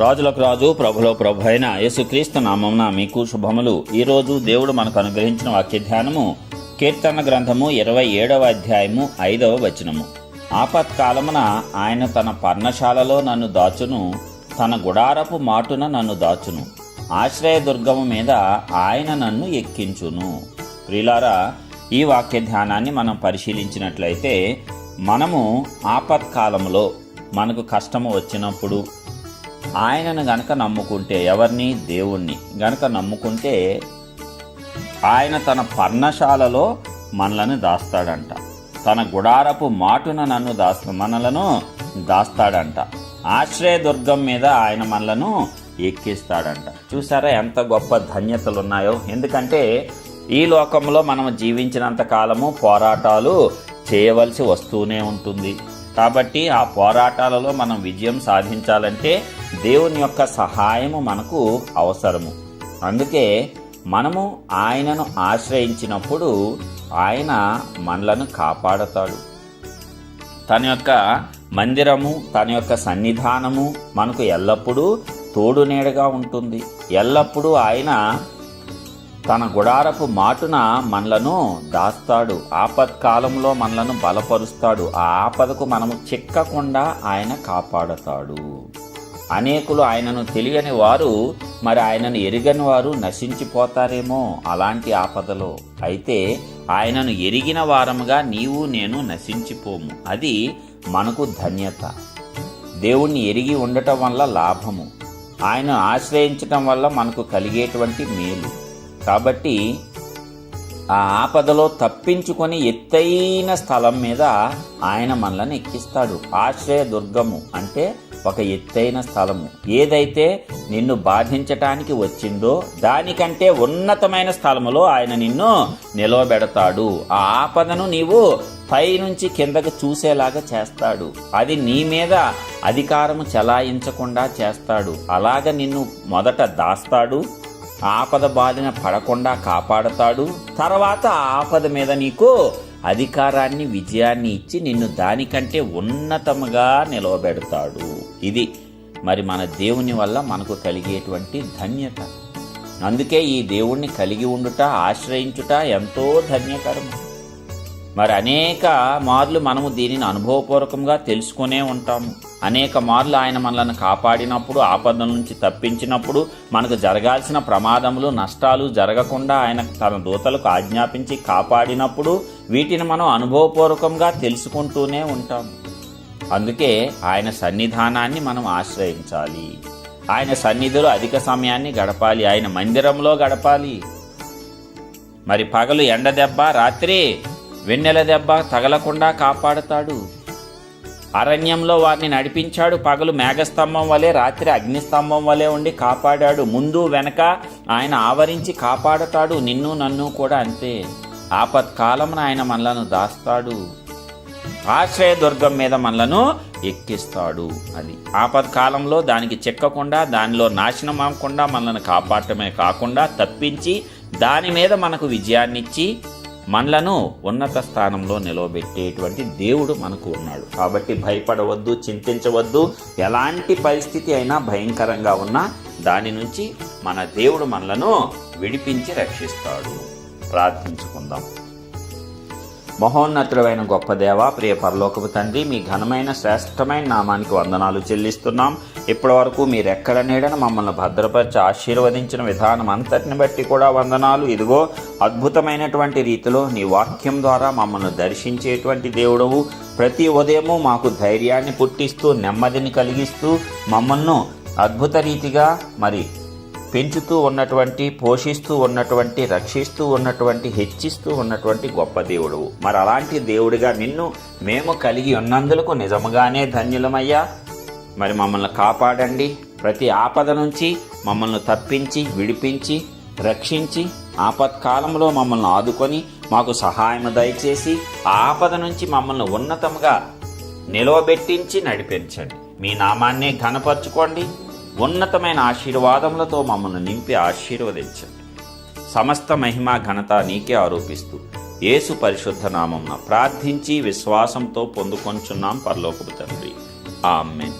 రాజులకు రాజు ప్రభులో ప్రభు అయిన యేసుక్రీస్తు నామమున మీకు శుభములు. ఈరోజు దేవుడు మనకు అనుగ్రహించిన వాక్య ధ్యానము కీర్తన గ్రంథము ఇరవై ఏడవ అధ్యాయము ఐదవ వచనము. ఆపత్కాలమున ఆయన తన పర్ణశాలలో నన్ను దాచును తన గుడారపు మాటున నన్ను దాచును. ఆశ్రయదుర్గము మీద ఆయన నన్ను ఎక్కించును. ప్రిలారా ఈ వాక్య ధ్యానాన్ని మనం పరిశీలించినట్లయితే మనము ఆపత్కాలంలో మనకు కష్టము వచ్చినప్పుడు ఆయనను గనక నమ్ముకుంటే ఎవరిని? దేవుణ్ణి. గనక నమ్ముకుంటే ఆయన తన పర్ణశాలలో మనలను దాస్తాడంట. తన గుడారపు మాటున నన్ను దాస్త మనలను దాస్తాడంట. ఆశ్రయదుర్గం మీద ఆయన మనలను ఎక్కిస్తాడంట. చూసారా ఎంత గొప్ప ధన్యతలు ఉన్నాయో ఎందుకంటే ఈ లోకంలో మనం జీవించినంత కాలము పోరాటాలు చేయవలసి వస్తూనే ఉంటుంది. కాబట్టి ఆ పోరాటాలలో మనం విజయం సాధించాలంటే దేవుని యొక్క సహాయము మనకు అవసరము. అందుకే మనము ఆయనను ఆశ్రయించినప్పుడు ఆయన మనలను కాపాడతాడు. తన యొక్క మందిరము తన యొక్క సన్నిధానము మనకు ఎల్లప్పుడూ తోడు నీడగా ఉంటుంది. ఎల్లప్పుడూ ఆయన తన గుడారపు మాటున మనలను దాస్తాడు. ఆపత్కాలంలో మనలను బలపరుస్తాడు. ఆ ఆపదకు మనము చిక్కకుండా ఆయన కాపాడతాడు. అనేకులు ఆయనను తెలియని వారు మరి ఆయనను ఎరిగని వారు నశించిపోతారేమో అలాంటి ఆపదలో. అయితే ఆయనను ఎరిగిన వారముగా నీవు నేను నశించిపోము. అది మనకు ధన్యత. దేవుణ్ణి ఎరిగి ఉండటం వల్ల లాభము. ఆయన ఆశ్రయించటం వల్ల మనకు కలిగేటువంటి మేలు. కాబట్టి ఆ ఆపదలో తప్పించుకొని ఎత్తైన స్థలం మీద ఆయన మనలను ఎక్కిస్తాడు. ఆశ్రయ దుర్గము అంటే ఒక ఎత్తైన స్థలము. ఏదైతే నిన్ను బాధించటానికి వచ్చిందో దానికంటే ఉన్నతమైన స్థలములో ఆయన నిన్ను నిలవబెడతాడు. ఆ ఆపదను నీవు పైనుంచి కిందకు చూసేలాగా చేస్తాడు. అది నీ మీద అధికారము చలాయించకుండా చేస్తాడు. అలాగ నిన్ను మొదట దాస్తాడు ఆపద బాధిన పడకుండా కాపాడతాడు. తర్వాత ఆ ఆపద మీద నీకు అధికారాన్ని విజయాన్ని ఇచ్చి నిన్ను దానికంటే ఉన్నతముగా నిలవబెడతాడు. ఇది మరి మన దేవుని వల్ల మనకు కలిగేటువంటి ధన్యత. అందుకే ఈ దేవుణ్ణి కలిగి ఉండుట ఆశ్రయించుట ఎంతో ధన్యకరం. మరి అనేక మార్లు మనము దీనిని అనుభవపూర్వకంగా తెలుసుకునే ఉంటాము. అనేక మార్లు ఆయన మనల్ని కాపాడినప్పుడు ఆపద నుంచి తప్పించినప్పుడు మనకు జరగాల్సిన ప్రమాదములు నష్టాలు జరగకుండా ఆయన తన దూతలకు ఆజ్ఞాపించి కాపాడినప్పుడు వీటిని మనం అనుభవపూర్వకంగా తెలుసుకుంటూనే ఉంటాం. అందుకే ఆయన సన్నిధానాన్ని మనం ఆశ్రయించాలి. ఆయన సన్నిధిలో అధిక సమయాన్ని గడపాలి. ఆయన మందిరంలో గడపాలి. మరి పగలు ఎండ దెబ్బ రాత్రి వెన్నెల దెబ్బ తగలకుండా కాపాడుతాడు. అరణ్యంలో వారిని నడిపించాడు పగలు మేఘస్తంభం వలె రాత్రి అగ్నిస్తంభం వలె ఉండి కాపాడాడు. ముందు వెనక ఆయన ఆవరించి కాపాడతాడు నిన్ను నన్ను కూడా అంతే. ఆపత్కాలమున ఆయన మనలను దాస్తాడు. ఆశ్రయ దుర్గం మీద మనలను ఎక్కిస్తాడు అది. ఆపత్కాలంలో దానికి చిక్కకుండా దానిలో నాశనం అవ్వకుండా మనల్ని కాపాడటమే కాకుండా తప్పించి దాని మీద మనకు విజయాన్నిచ్చి మనలను ఉన్నత స్థానంలో నిలవబెట్టేటువంటి దేవుడు మనకు ఉన్నాడు. కాబట్టి భయపడవద్దు చింతించవద్దు. ఎలాంటి పరిస్థితి అయినా భయంకరంగా ఉన్నా దాని నుంచి మన దేవుడు మనలను విడిపించి రక్షిస్తాడు. ప్రార్థించుకుందాం. మహోన్నతుడైన గొప్ప దేవ ప్రియ పరలోకపు తండ్రి మీ ఘనమైన శ్రేష్టమైన నామానికి వందనాలు చెల్లిస్తున్నాం. ఇప్పటి వరకు మీరెక్కడ నీడన మమ్మల్ని భద్రపరిచి ఆశీర్వదించిన విధానం అంతటిని బట్టి కూడా వందనాలు. ఇదిగో అద్భుతమైనటువంటి రీతిలో నీ వాక్యం ద్వారా మమ్మల్ని దర్శించేటువంటి దేవుడవు. ప్రతి ఉదయము మాకు ధైర్యాన్ని పుట్టిస్తూ నెమ్మదిని కలిగిస్తూ మమ్మల్ని అద్భుత రీతిగా మరి పెంచుతూ ఉన్నటువంటి పోషిస్తూ ఉన్నటువంటి రక్షిస్తూ ఉన్నటువంటి హెచ్చిస్తూ ఉన్నటువంటి గొప్ప దేవుడు. మరి అలాంటి దేవుడిగా నిన్ను మేము కలిగి ఉన్నందులకు నిజముగానే ధన్యులమయ్యా. మరి మమ్మల్ని కాపాడండి. ప్రతి ఆపద నుంచి మమ్మల్ని తప్పించి విడిపించి రక్షించి ఆపత్కాలంలో మమ్మల్ని ఆదుకొని మాకు సహాయం దయచేసి ఆపద నుంచి మమ్మల్ని ఉన్నతంగా నిలవబెట్టించి నడిపించండి. మీ నామాన్నే ఘనపరచుకోండి. ఉన్నతమైన ఆశీర్వాదములతో మమ్మల్ని నింపి ఆశీర్వదించండి. సమస్త మహిమ ఘనత నీకే ఆరోపిస్తూ యేసు పరిశుద్ధ నామం ప్రార్థించి విశ్వాసంతో పొందుకొంచున్నాం పరలోకపు తండ్రి. ఆమెన్.